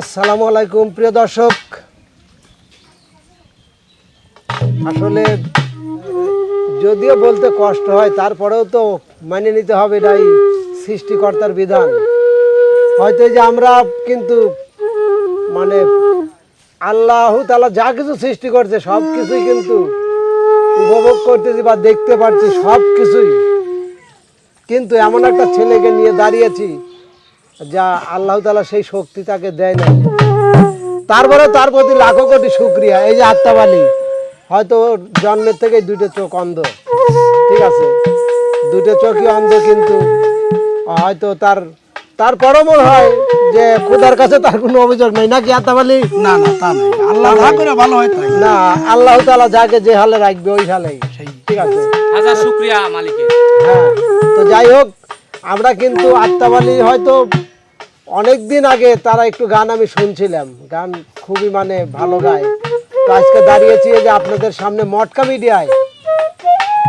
আসসালামু আলাইকুম, প্রিয় দর্শক। আসলে যদিও বলতে কষ্ট হয়, তারপরেও তো মানে নিতে হবে এটাই সৃষ্টিকর্তার বিধান। হয়তো যে আমরা কিন্তু মানে আল্লাহ তালা যা কিছু সৃষ্টি করছে সব কিছুই কিন্তু উপভোগ করতেছি বা দেখতে পাচ্ছি সব কিছুই কিন্তু এমন একটা ছেলেকে নিয়ে দাঁড়িয়েছি যা আল্লাহ তালা সেই শক্তি তাকে দেয় না তারপরে তার প্রতি লাখো কোটি শুক্রিয়া। এই যে আত্মাবালি হয়তো জন্মের থেকে দুটো চোখ অন্ধ। ঠিক আছে? দুটো চোখই অন্ধ কিন্তু হয়তো তার তারপরও মনে হয় যে খোদার কাছে তার কোনো অভিযোগ নেই। নাকি আত্মাবালি না না তা নাই। আল্লাহ যা করে ভালো হয় তাই। না আল্লাহ তালা যাকে যে হালে রাখবে ওই হালেই। সেই। ঠিক আছে? হাজার শুক্রিয়া মালিকের। হ্যাঁ তো যাই হোক আমরা কিন্তু আত্মাবালি হয়তো অনেক দিন আগে তারা একটু গান আমি শুনছিলাম। গান খুবই মানে ভালো গায়। তো আজকে দাঁড়িয়েছি যে আপনাদের সামনে মটকা মিডিয়ায়।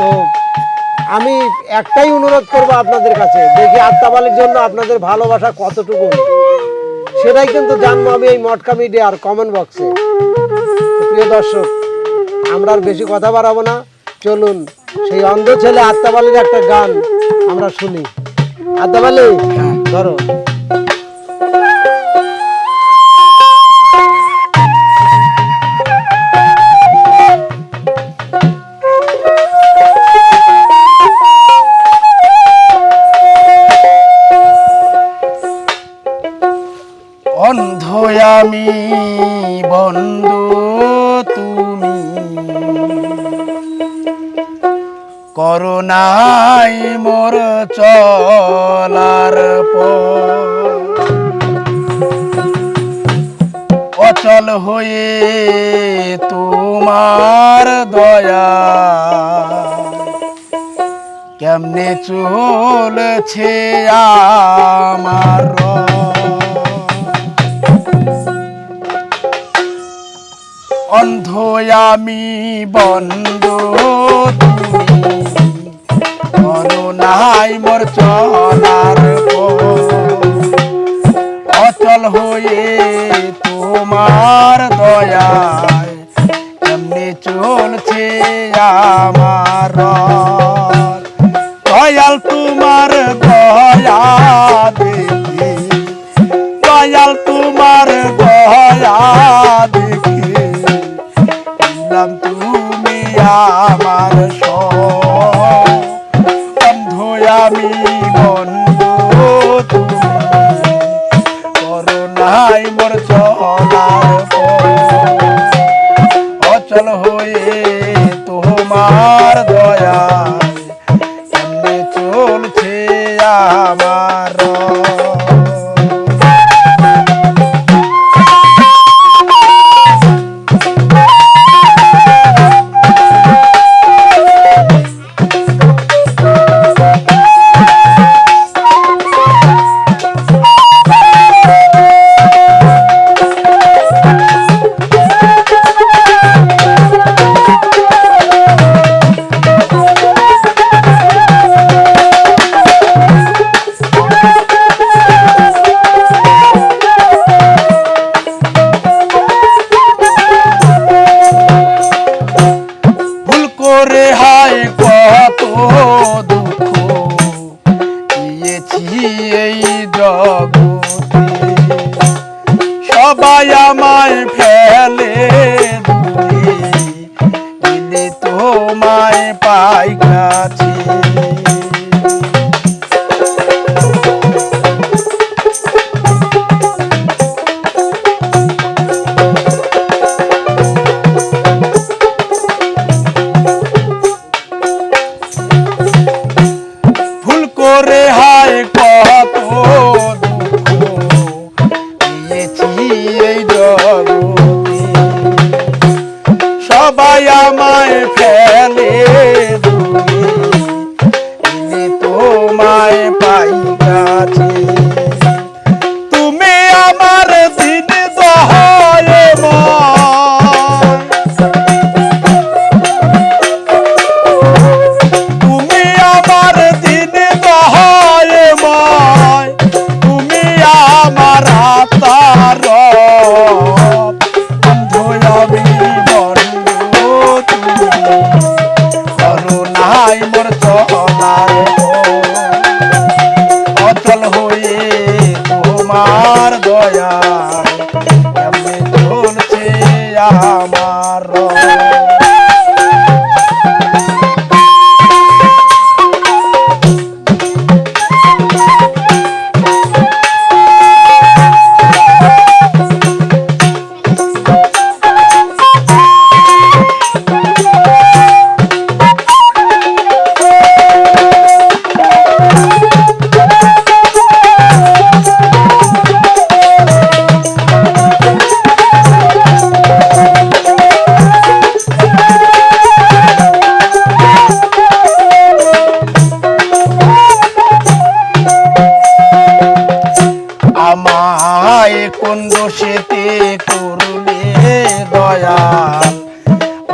তো আমি একটাই অনুরোধ করব আপনাদের কাছে, দেখি আত্মাবালির জন্য আপনাদের ভালোবাসা কতটুকু। সেটাই কিন্তু জানব আমি এই মটকা মিডিয়ার কমেন্ট বক্সে। প্রিয় দর্শক, আমরা আর বেশি কথা বাড়াবো না। চলুন, সেই অন্ধ ছেলে আত্মাবালির একটা গান আমরা শুনি। আত্মাবালি, ধরো। আমি বন্ধু তুমি করোনাই মোর চলার। অচল হয়ে তোমার দয়া কেমনে চলছে আমার অন্ধ আমি বন্ধ নাই মোর চলার। অচল হয়ে তোমার দয়ায় এমনি চলছে আমার আমার বন্ধু আমি বন্ধু তুমি করোনাই মোর চলার। অচল হয়ে তোমার দয়া up.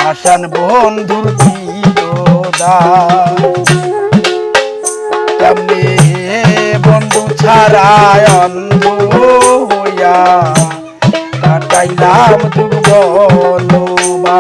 আসান বন্ধুর তেমনি বন্ধু ছাড়ায় হইয়া কাটাইলাম দুর্বল বা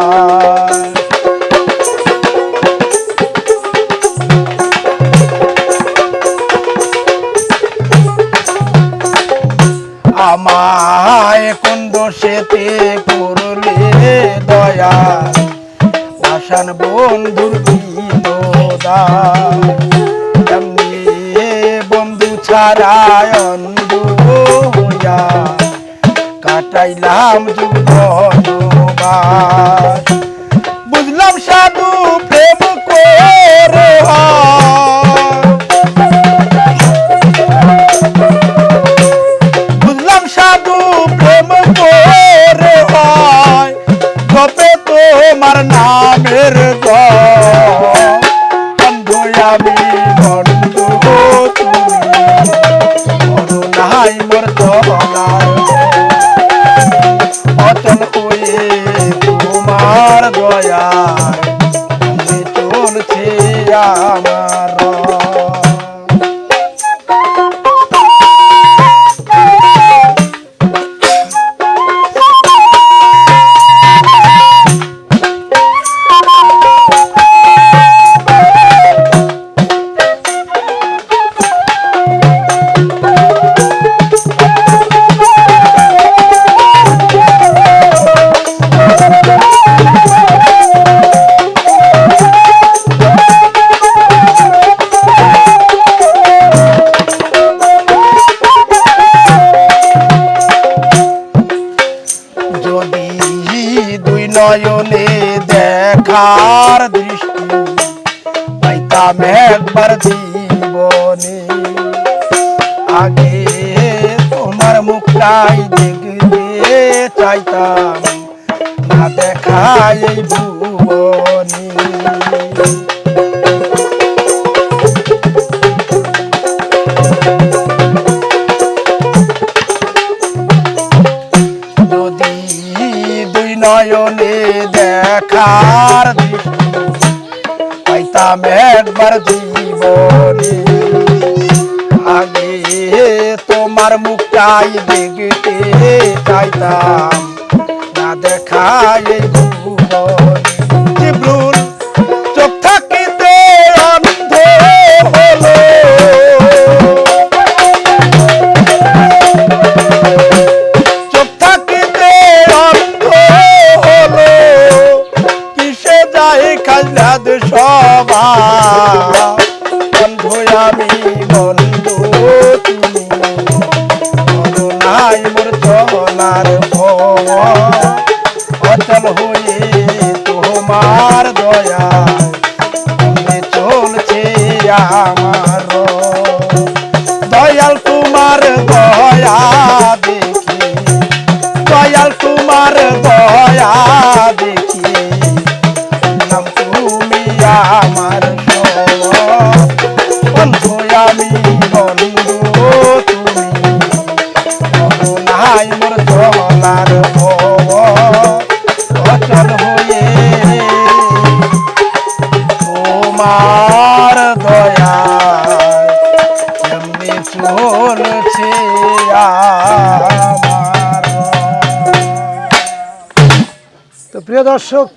বুঝলাম সাধু প্রেম করে বুঝলাম সাধু প্রেম করে হয়। তবে তোমার নামের দেখার দৃষ্টি পাইতাম একবার জীবনে। আগে তোমার মুখটাই দেখতে চাইতাম না দেখাই ভুবন। দেখার। পাইতাম একবার জীবনী। আগে তোমার মুখটাই দেখতে চাইতাম। না দেখায় প্রিয় দর্শক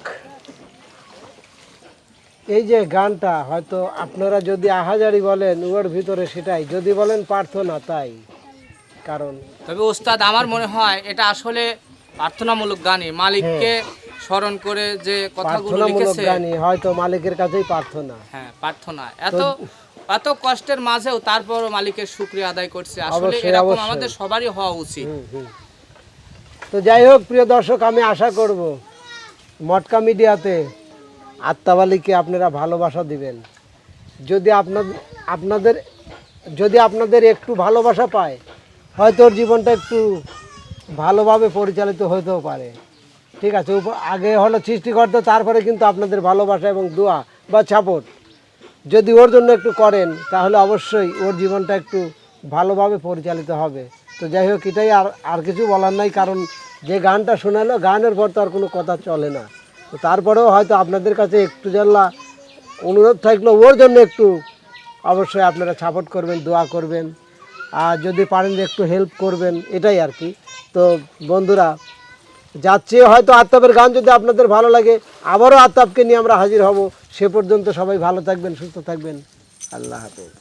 এই যে গানটা হয়তো আপনারা যদি আহাজারি বলেন ওর ভিতরে সেটাই। যদি বলেন প্রার্থনা তাই। কারণ তবে ওস্তাদ আমার মনে হয় এটা আসলে প্রার্থনামূলক গানই। মালিককে হ্যাঁ। স্মরণ করে যে কথাগুলো লিখেছে গানই হয়তো মালিকের কাছেই প্রার্থনা। হ্যাঁ প্রার্থনা। এত এত কষ্টের মাঝেও তারপরও মালিকের শুকরিয়া আদায় করছে। আসলে এরকম আমাদের সবারই হওয়া উচিত। তো যাই হোক প্রিয় দর্শক আমি আশা করব মটকা মিডিয়াতে আত্মাবালিকে আপনারা ভালোবাসা দিবেন। যদি আপনাদের আপনাদের, যদি আপনাদের একটু ভালোবাসা পায়, হয়তো ওর জীবনটা একটু ভালোভাবে পরিচালিত হতেও পারে। ঠিক আছে আগে হলো সৃষ্টিকর্তা, তারপরে কিন্তু আপনাদের ভালোবাসা এবং দোয়া বা ছাপট। যদি ওর জন্য একটু করেন, তাহলে অবশ্যই ওর জীবনটা একটু ভালোভাবে পরিচালিত হবে। তো যাই হোক, এটাই আর আর কিছু বলার নাই, কারণ যে গানটা শোনালো, গানের পর তো আর কোনো কথা চলে না। তো তারপরেও হয়তো আপনাদের কাছে একটু জানলা অনুরোধ থাকল, ওর জন্য একটু অবশ্যই আপনারা সাপোর্ট করবেন, দোয়া করবেন। আর যদি পারেন একটু হেল্প করবেন, এটাই আর কি। তো বন্ধুরা, যাচ্ছে হয়তো আত্মাবের গান যদি আপনাদের ভালো লাগে, আবারও আত্মাবকে নিয়ে আমরা হাজির হব। সে পর্যন্ত সবাই ভালো থাকবেন, সুস্থ থাকবেন। আল্লাহ হাফেজ।